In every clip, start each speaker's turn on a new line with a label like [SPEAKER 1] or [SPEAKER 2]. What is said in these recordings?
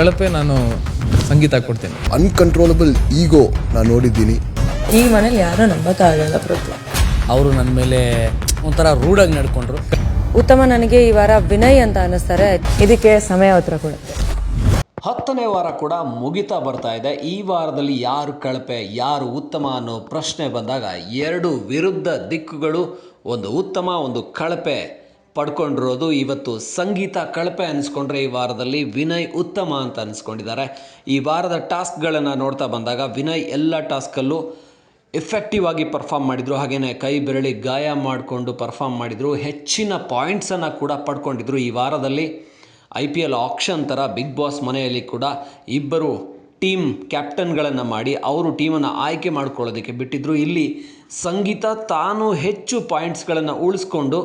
[SPEAKER 1] ಕಳಪೆ ನಾನು ಸಂಗೀತ ಕೊಡ್ತೀನಿ.
[SPEAKER 2] ಅನ್ಕಂಟ್ರೋಲಬಲ್ ಈಗೋ ನಾನು ನೋಡಿದ್ದೀನಿ.
[SPEAKER 3] ಈ ಮನೇಲಿ ಯಾರೂ ನಂಬಕ್ಕಾಗಲ್ಲ ಪ್ರತಿ
[SPEAKER 4] ಅವರು ನನ್ನ ಮೇಲೆ ಒಂಥರ ರೂಢಾಗಿ ನಡ್ಕೊಂಡ್ರು.
[SPEAKER 3] ಉತ್ತಮ ನನಗೆ ಈ ವಾರ ವಿನಯ್ ಅಂತ ಅನ್ನಿಸ್ತಾರೆ. ಇದಕ್ಕೆ ಸಮಯ ಉತ್ತರ ಕೊಡುತ್ತೆ
[SPEAKER 5] ಹತ್ತನೇ ವಾರ ಕೂಡ ಮುಗಿತಾ ಬರ್ತಾ ಇದೆ. ಈ ವಾರದಲ್ಲಿ ಯಾರು ಕಳಪೆ ಯಾರು ಉತ್ತಮ ಅನ್ನೋ ಪ್ರಶ್ನೆ ಬಂದಾಗ ಎರಡು ವಿರುದ್ಧ ದಿಕ್ಕುಗಳು ಒಂದು ಉತ್ತಮ ಒಂದು ಕಳಪೆ. ಪಡ್ಕೊಂಡಿರೋದು ಇವತ್ತು ಸಂಗೀತ ಕಳಪೆ ಅನಿಸ್ಕೊಂಡ್ರೆ ಈ ವಾರದಲ್ಲಿ ವಿನಯ್ ಉತ್ತಮ ಅಂತ ಅನಿಸ್ಕೊಂಡಿದ್ದಾರೆ. ಈ ವಾರದ ಟಾಸ್ಕ್ಗಳನ್ನು ನೋಡ್ತಾ ಬಂದಾಗ ವಿನಯ್ ಎಲ್ಲ ಟಾಸ್ಕಲ್ಲೂ ಎಫೆಕ್ಟಿವ್ ಆಗಿ ಪರ್ಫಾರ್ಮ್ ಮಾಡಿದರು. ಹಾಗೆಯೇ ಕೈ ಬೆರಳಿ ಗಾಯ ಮಾಡಿಕೊಂಡು ಪರ್ಫಾರ್ಮ್ ಮಾಡಿದರು. ಹೆಚ್ಚಿನ ಪಾಯಿಂಟ್ಸನ್ನು ಕೂಡ ಪಡ್ಕೊಂಡಿದ್ರು. ಈ ವಾರದಲ್ಲಿ ಐ ಪಿ ಎಲ್ ಆಕ್ಷನ್ ಥರ ಬಿಗ್ ಬಾಸ್ ಮನೆಯಲ್ಲಿ ಕೂಡ ಇಬ್ಬರು ಟೀಮ್ ಕ್ಯಾಪ್ಟನ್ಗಳನ್ನು ಮಾಡಿ ಅವರು ಟೀಮನ್ನು ಆಯ್ಕೆ ಮಾಡ್ಕೊಳ್ಳೋದಕ್ಕೆ ಬಿಟ್ಟಿದ್ದರು ಇಲ್ಲಿ ಸಂಗೀತ ತಾನು ಹೆಚ್ಚು ಪಾಯಿಂಟ್ಸ್ಗಳನ್ನು ಉಳಿಸ್ಕೊಂಡು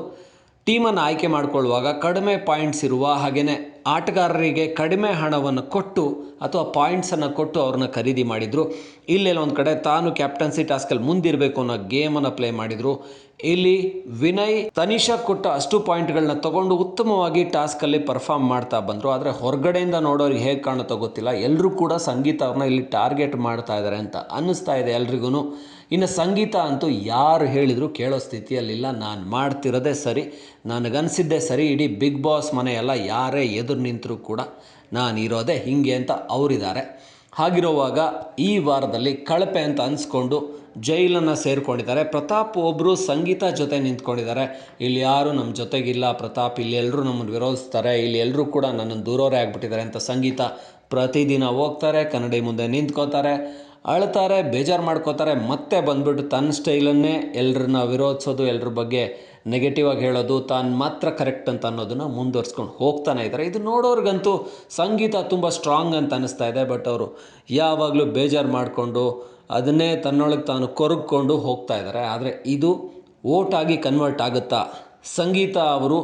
[SPEAKER 5] ಟೀಮನ್ನು ಆಯ್ಕೆ ಮಾಡಿಕೊಳ್ಳುವಾಗ ಕಡಿಮೆ ಪಾಯಿಂಟ್ಸ್ ಇರುವ ಹಾಗೆಯೇ ಆಟಗಾರರಿಗೆ ಕಡಿಮೆ ಹಣವನ್ನು ಕೊಟ್ಟು ಅಥವಾ ಪಾಯಿಂಟ್ಸನ್ನು ಕೊಟ್ಟು ಅವ್ರನ್ನ ಖರೀದಿ ಮಾಡಿದರು. ಇಲ್ಲೆಲ್ಲ ಒಂದು ಕಡೆ ತಾನು ಕ್ಯಾಪ್ಟನ್ಸಿ ಟಾಸ್ಕಲ್ಲಿ ಮುಂದಿರಬೇಕು ಅನ್ನೋ ಗೇಮನ್ನು ಪ್ಲೇ ಮಾಡಿದರು. ಇಲ್ಲಿ ವಿನಯ್, ತನಿಷಾ ಕೊಟ್ಟ ಅಷ್ಟು ಪಾಯಿಂಟ್ಗಳನ್ನ ತಗೊಂಡು ಉತ್ತಮವಾಗಿ ಟಾಸ್ಕಲ್ಲಿ ಪರ್ಫಾರ್ಮ್ ಮಾಡ್ತಾ ಬಂದರು. ಆದರೆ ಹೊರಗಡೆಯಿಂದ ನೋಡೋರಿಗೆ ಹೇಗೆ ಕಾಣುತ್ತೋ ಗೊತ್ತಿಲ್ಲ. ಎಲ್ಲರೂ ಕೂಡ ಸಂಗೀತ ಅವ್ರನ್ನ ಇಲ್ಲಿ ಟಾರ್ಗೆಟ್ ಮಾಡ್ತಾ ಇದ್ದಾರೆ ಅಂತ ಅನ್ನಿಸ್ತಾ ಇದೆ ಎಲ್ರಿಗೂ ಇನ್ನು ಸಂಗೀತ ಅಂತೂ ಯಾರು ಹೇಳಿದರೂ ಕೇಳೋ ಸ್ಥಿತಿಯಲ್ಲಿಲ್ಲ. ನಾನು ಮಾಡ್ತಿರೋದೇ ಸರಿ. ನನಗನ್ಸಿದ್ದೇ ಸರಿ. ಇಡೀ ಬಿಗ್ ಬಾಸ್ ಮನೆಯೆಲ್ಲ ಯಾರೇ ಎದುರು ನಿಂತರೂ ಕೂಡ ನಾನು ಇರೋದೇ ಹಿಂಗೆ ಅಂತ ಅವರಿದ್ದಾರೆ. ಹಾಗಿರುವಾಗ ಈ ವಾರದಲ್ಲಿ ಕಳಪೆ ಅಂತ ಅನಿಸ್ಕೊಂಡು ಜೈಲನ್ನು ಸೇರಿಕೊಂಡಿದ್ದಾರೆ. ಪ್ರತಾಪ್ ಒಬ್ಬರು ಸಂಗೀತ ಜೊತೆ ನಿಂತ್ಕೊಂಡಿದ್ದಾರೆ. ಇಲ್ಲಿ ಯಾರು ನಮ್ಮ ಜೊತೆಗಿಲ್ಲ. ಪ್ರತಾಪ್ ಇಲ್ಲಿ ಎಲ್ಲರೂ ನಮ್ಮನ್ನು ವಿರೋಧಿಸ್ತಾರೆ. ಇಲ್ಲಿ ಎಲ್ಲರೂ ಕೂಡ ನನ್ನನ್ನು ದೂರವರೇ ಆಗಿಬಿಟ್ಟಿದ್ದಾರೆ ಅಂತ ಸಂಗೀತ ಪ್ರತಿದಿನ ಹೋಗ್ತಾರೆ, ಕನ್ನಡಿ ಮುಂದೆ ನಿಂತ್ಕೋತಾರೆ, ಅಳ್ತಾರೆ, ಬೇಜಾರು ಮಾಡ್ಕೋತಾರೆ. ಮತ್ತೆ ಬಂದ್ಬಿಟ್ಟು ತನ್ನ ಸ್ಟೈಲನ್ನೇ ಎಲ್ಲರನ್ನ ವಿರೋಧಿಸೋದು ಎಲ್ಲರ ಬಗ್ಗೆ ನೆಗೆಟಿವ್ ಆಗಿ ಹೇಳೋದು, ತಾನು ಮಾತ್ರ ಕರೆಕ್ಟ್ ಅಂತ ಅನ್ನೋದನ್ನು ಮುಂದುವರ್ಸ್ಕೊಂಡು ಹೋಗ್ತಾನೆ ಇದ್ದಾರೆ. ಇದು ನೋಡೋರ್ಗಂತೂ ಸಂಗೀತ ತುಂಬ ಸ್ಟ್ರಾಂಗ್ ಅಂತ ಅನ್ನಿಸ್ತಾ ಇದೆ. ಬಟ್ ಅವರು ಯಾವಾಗಲೂ ಬೇಜಾರು ಮಾಡಿಕೊಂಡು ಅದನ್ನೇ ತನ್ನೊಳಗೆ ತಾನು ಕೊರಗ್ಕೊಂಡು ಹೋಗ್ತಾ ಇದ್ದಾರೆ. ಆದರೆ ಇದು ಓಟಾಗಿ ಕನ್ವರ್ಟ್ ಆಗುತ್ತಾ? ಸಂಗೀತ ಅವರು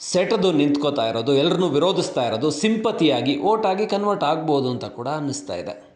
[SPEAKER 5] ಸೆಟದು ನಿಂತ್ಕೋತಾ ಇರೋದು, ಎಲ್ರನ್ನೂ ವಿರೋಧಿಸ್ತಾ ಇರೋದು, ಸಿಂಪತಿಯಾಗಿ ಓಟಾಗಿ ಕನ್ವರ್ಟ್ ಆಗ್ಬೋದು ಅಂತ ಕೂಡ ಅನ್ನಿಸ್ತಾ ಇದೆ.